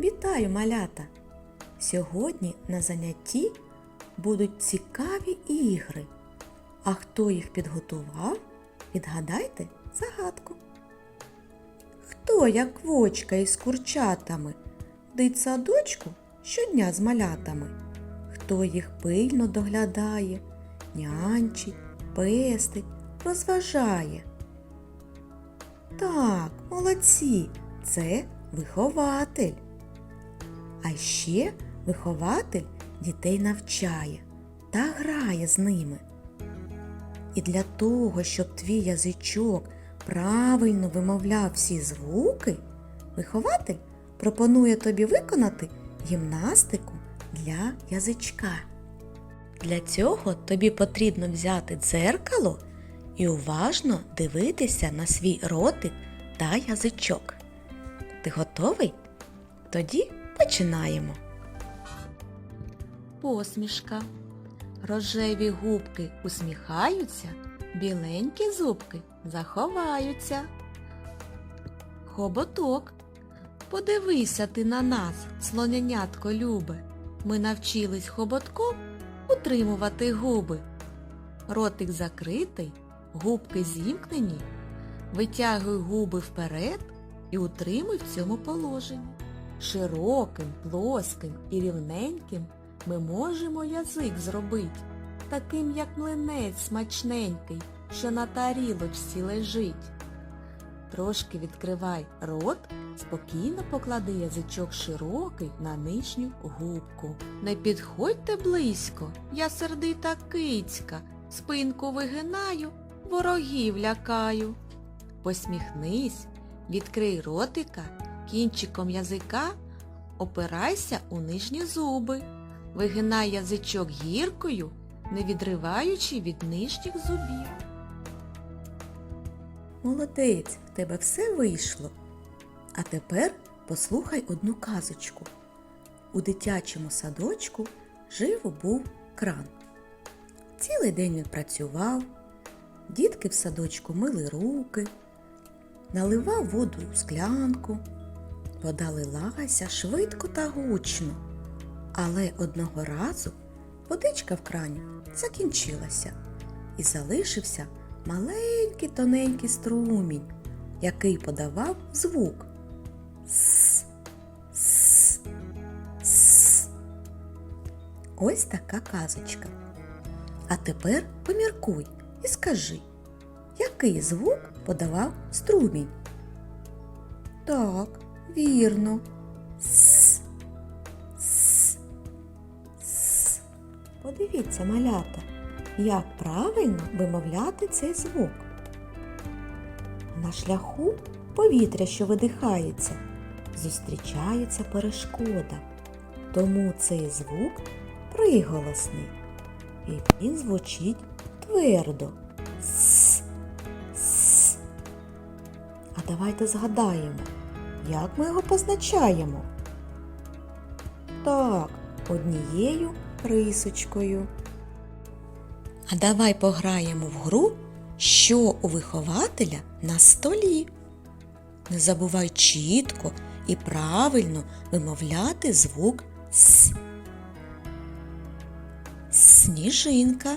Вітаю, малята! Сьогодні на занятті будуть цікаві ігри. А хто їх підготував? Відгадайте загадку. Хто, як вочка із курчатами, дить садочку щодня з малятами? Хто їх пильно доглядає, нянчить, пестить, розважає? Так, молодці, це вихователь. А ще вихователь дітей навчає та грає з ними. І для того, щоб твій язичок правильно вимовляв всі звуки, вихователь пропонує тобі виконати гімнастику для язичка. Для цього тобі потрібно взяти дзеркало і уважно дивитися на свій ротик та язичок. Ти готовий? Тоді починаємо. Посмішка. Рожеві губки усміхаються, біленькі зубки заховаються. Хоботок. Подивися ти на нас, слонянятко любе. Ми навчились хоботком утримувати губи. Ротик закритий, губки зімкнені. Витягуй губи вперед і утримуй в цьому положенні. Широким, плоским і рівненьким ми можемо язик зробити, таким, як млинець смачненький, що на тарілочці лежить. Трошки відкривай рот, спокійно поклади язичок широкий на нижню губку. Не підходьте близько, я сердита кицька, спинку вигинаю, ворогів лякаю. Посміхнись, відкрий ротика, кінчиком язика опирайся у нижні зуби. Вигинай язичок гіркою, не відриваючи від нижніх зубів. Молодець, в тебе все вийшло. А тепер послухай одну казочку. У дитячому садочку жив був кран. Цілий день він працював, дітки в садочку мили руки, наливав воду у склянку, вода лилася швидко та гучно. Але одного разу водичка в крані закінчилася і залишився маленький тоненький струмінь, який подавав звук. С, с, с. Ось така казочка. А тепер поміркуй і скажи, який звук подавав струмінь? Так, вірно. С. С. С. Подивіться, малята, як правильно вимовляти цей звук. На шляху повітря, що видихається, зустрічається перешкода. Тому цей звук приголосний. І він звучить твердо. С. С. А давайте згадаємо, як ми його позначаємо. Так, однією рисочкою. А давай пограємо в гру, що у вихователя на столі. Не забувай чітко і правильно вимовляти звук С. Сніжинка.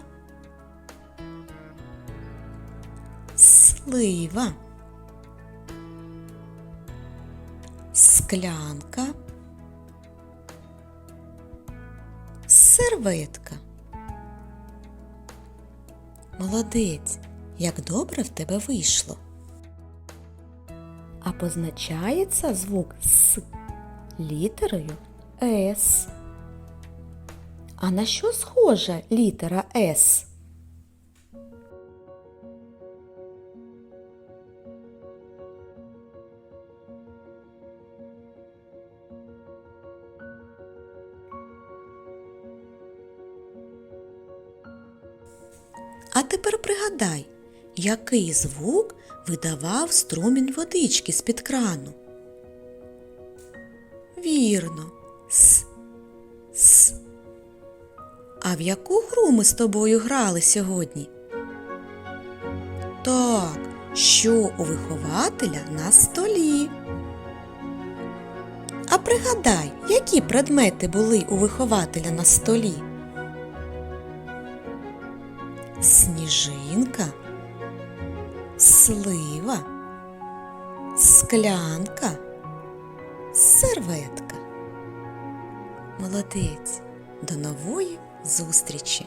Слива. Склянка. Серветка. Молодець, як добре в тебе вийшло. А позначається звук С літерою С. А на що схожа літера С? А тепер пригадай, який звук видавав струмінь водички з-під крану. Вірно, с, с. А в яку гру ми з тобою грали сьогодні? Так, що у вихователя на столі? А пригадай, які предмети були у вихователя на столі? Сніжинка, слива, склянка, серветка. Молодець. До нової зустрічі!